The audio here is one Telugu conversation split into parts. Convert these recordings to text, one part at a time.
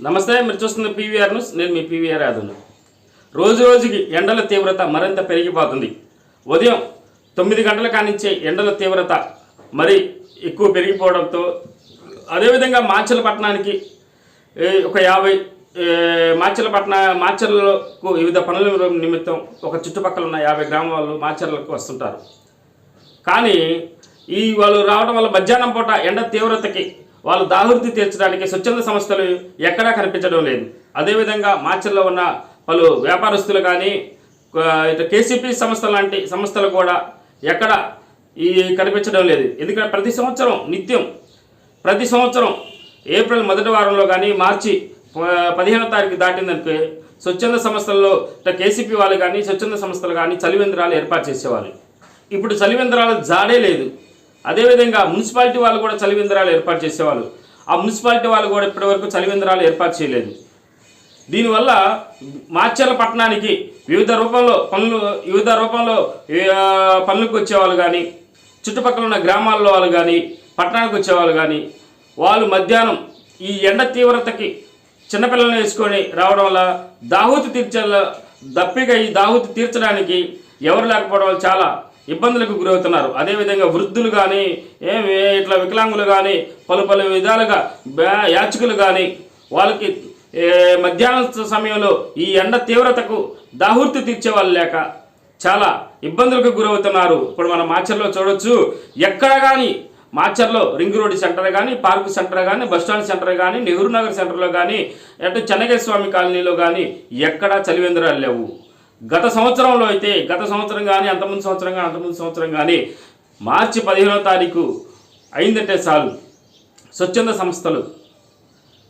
నమస్తే మీరు చూస్తున్న పీవీఆర్ న్యూస్. నేను మీ పీవీఆర్ యాదవ్ను. రోజు రోజుకి ఎండల తీవ్రత మరింత పెరిగిపోతుంది. ఉదయం తొమ్మిది గంటల కానించే ఎండల తీవ్రత మరి ఎక్కువ పెరిగిపోవడంతో అదేవిధంగా మాచలపట్నానికి ఒక యాభై మాచలపట్న మాచర్లకు వివిధ పనుల నిమిత్తం ఒక చుట్టుపక్కల ఉన్న యాభై గ్రామాలు మాచర్లకు వస్తుంటారు. కానీ ఈ వాళ్ళు రావడం వల్ల మధ్యాహ్నం పూట ఎండ తీవ్రతకి వాళ్ళు దాహృతి తీర్చడానికి స్వచ్ఛంద సంస్థలు ఎక్కడా కనిపించడం లేదు. అదేవిధంగా మార్చిల్లో ఉన్న పలు వ్యాపారస్తులు కానీ కేసీపీ సంస్థ లాంటి సంస్థలు కూడా ఎక్కడ ఈ కనిపించడం లేదు. ఎందుకంటే ప్రతి సంవత్సరం నిత్యం ప్రతి సంవత్సరం ఏప్రిల్ మొదటి వారంలో కానీ మార్చి పదిహేనో తారీఖు దాటిందనుకో స్వచ్ఛంద సంస్థల్లో ఇట్లా కేసీపీ వాళ్ళు కానీ స్వచ్ఛంద సంస్థలు కానీ చలివేంద్రాలు ఏర్పాటు చేసేవాళ్ళు. ఇప్పుడు చలివేంద్రాల జాడే లేదు. అదేవిధంగా మున్సిపాలిటీ వాళ్ళు కూడా చలివేంద్రాలు ఏర్పాటు చేసేవాళ్ళు. ఆ మున్సిపాలిటీ వాళ్ళు కూడా ఇప్పటివరకు చలివేంద్రాలు ఏర్పాటు చేయలేదు. దీనివల్ల మాచర్ల పట్టణానికి వివిధ రూపంలో పనులు వివిధ రూపంలో పనులకు వచ్చేవాళ్ళు కానీ చుట్టుపక్కల ఉన్న గ్రామాల్లో వాళ్ళు కానీ పట్టణానికి వచ్చేవాళ్ళు కానీ వాళ్ళు మధ్యాహ్నం ఈ ఎండ తీవ్రతకి చిన్నపిల్లల్ని వేసుకొని రావడం వల్ల దాహూతి తీర్చాల దప్పిగా ఈ దాహూతి తీర్చడానికి ఎవరు లేకపోవడం వల్ల చాలా ఇబ్బందులకు గురవుతున్నారు. అదేవిధంగా వృద్ధులు కానీ ఏం ఇట్లా వికలాంగులు కానీ పలు పలు విధాలుగా యాచకులు కానీ వాళ్ళకి మధ్యాహ్న మధ్యాహ్నం సమయంలో ఈ ఎండ తీవ్రతకు దాహూర్తి తీర్చే వాళ్ళు లేక చాలా ఇబ్బందులకు గురవుతున్నారు. ఇప్పుడు మనం మాచర్లో చూడొచ్చు. ఎక్కడ కానీ మాచర్లో రింగ్ రోడ్ సెంటర్ కానీ పార్కు సెంటర్ కానీ బస్టాండ్ సెంటర్ కానీ నెహ్రూ నగర్ సెంటర్లో కానీ అటు చెన్నకేశ్వర కాలనీలో కానీ ఎక్కడా చలివేంద్రాలు లేవు. గత సంవత్సరంలో అయితే గత సంవత్సరం కానీ అంతకుముందు సంవత్సరం కానీ అంతకుముందు సంవత్సరం కానీ మార్చి పదిహేనో తారీఖు అయిందంటే చాలు. స్వచ్ఛంద సంస్థలు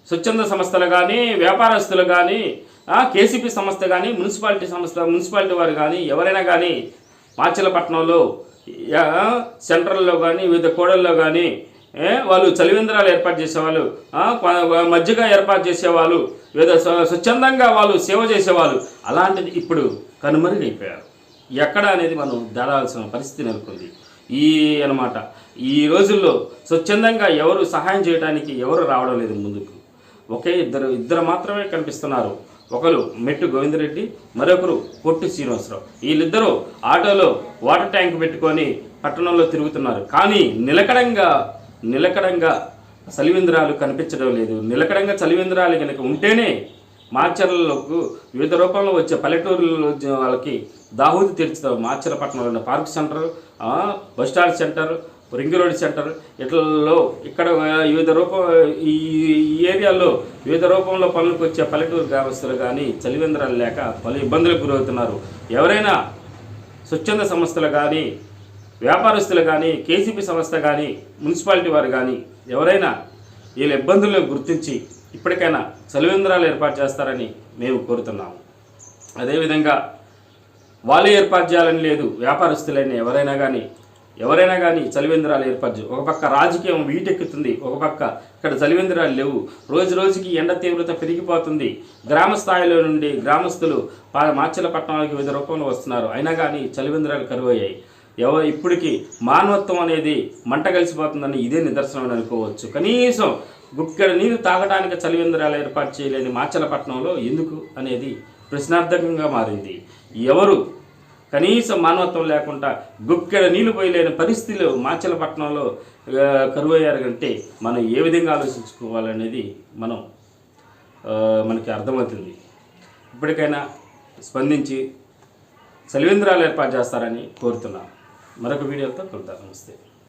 స్వచ్ఛంద సంస్థలు కానీ వ్యాపారస్తులు కానీ కేసీపీ సంస్థ కానీ మున్సిపాలిటీ సంస్థ మున్సిపాలిటీ వారు కానీ ఎవరైనా కానీ మార్చిలపట్నంలో సెంట్రల్లో కానీ వివిధ కోడల్లో కానీ వాళ్ళు చలివేంద్రాలు ఏర్పాటు చేసేవాళ్ళు ఆ, మజ్జిగ ఏర్పాటు చేసేవాళ్ళు వివిధ స్వచ్ఛందంగా వాళ్ళు సేవ చేసేవాళ్ళు. అలాంటిది ఇప్పుడు కనుమరుగైపోయారు. ఎక్కడ అనేది మనం దాడాల్సిన పరిస్థితి నెలకొంది. ఈ అనమాట ఈ రోజుల్లో స్వచ్ఛందంగా ఎవరు సహాయం చేయడానికి ఎవరు రావడం లేదు ముందుకు. ఒకే ఇద్దరు ఇద్దరు మాత్రమే కనిపిస్తున్నారు. ఒకరు మెట్టు గోవిందరెడ్డి మరొకరు పొట్టి శ్రీనివాసరావు. వీళ్ళిద్దరూ ఆటోలో వాటర్ ట్యాంక్ పెట్టుకొని పట్టణంలో తిరుగుతున్నారు. కానీ నిలకడంగా నిలకడంగా చలివేంద్రాలు కనిపించడం లేదు. నిలకడంగా చలివేంద్రాలు కనుక ఉంటేనే మార్చర్లకు వివిధ రూపంలో వచ్చే పల్లెటూరులో వాళ్ళకి దాహూతి తీర్చుతారు. మార్చర్ల పట్టణంలో ఉన్న park centre bus stand bus centre ring road centre ఇట్లలో ఇక్కడ వివిధ రూపం ఈ ఈ ఏరియాలో వివిధ రూపంలో పనులకు వచ్చే పల్లెటూరు గ్రామస్తులు కానీ చలివేంద్రాలు లేక పలు ఇబ్బందులకు గురవుతున్నారు. ఎవరైనా స్వచ్ఛంద సంస్థలు కానీ వ్యాపారస్తులు కానీ కేసీపీ సంస్థ కానీ మున్సిపాలిటీ వారు కానీ ఎవరైనా వీళ్ళ ఇబ్బందులను గుర్తించి ఇప్పటికైనా చలివేంద్రాలు ఏర్పాటు చేస్తారని మేము కోరుతున్నాము. అదేవిధంగా వాళ్ళే ఏర్పాటు చేయాలని లేదు వ్యాపారస్తులైన ఎవరైనా కానీ ఎవరైనా కానీ చలివేంద్రాలు ఏర్పాటు ఒక పక్క రాజకీయం వీటెక్కుతుంది ఒక పక్క ఇక్కడ చలివేంద్రాలు లేవు. రోజు రోజుకి ఎండ తీవ్రత పెరిగిపోతుంది. గ్రామ స్థాయిలో నుండి గ్రామస్తులు పా- పట్టణాలకు వివిధ రూపంలో వస్తున్నారు. అయినా కానీ చలివేంద్రాలు కరువయ్యాయి. ఎవ ఇప్పటికీ మానవత్వం అనేది మంట కలిసిపోతుందని ఇదే నిదర్శనం అనుకోవచ్చు. కనీసం గుక్కెడ నీరు తాగడానికి చలివేంద్రాలు ఏర్పాటు చేయలేని మాచలపట్నంలో ఎందుకు అనేది ప్రశ్నార్థకంగా మారింది. ఎవరు కనీసం మానవత్వం లేకుండా గుక్కెడ నీళ్ళు పోయలేని పరిస్థితిలో మాచలపట్నంలో కరువయ్యారు కంటే మనం ఏ విధంగా ఆలోచించుకోవాలనేది మనం మనకి అర్థమవుతుంది. ఇప్పటికైనా స్పందించి చలివేంద్రాలు ఏర్పాటు చేస్తారని కోరుతున్నాం. మరొక వీడియోతో కలుద్దాం నమస్తే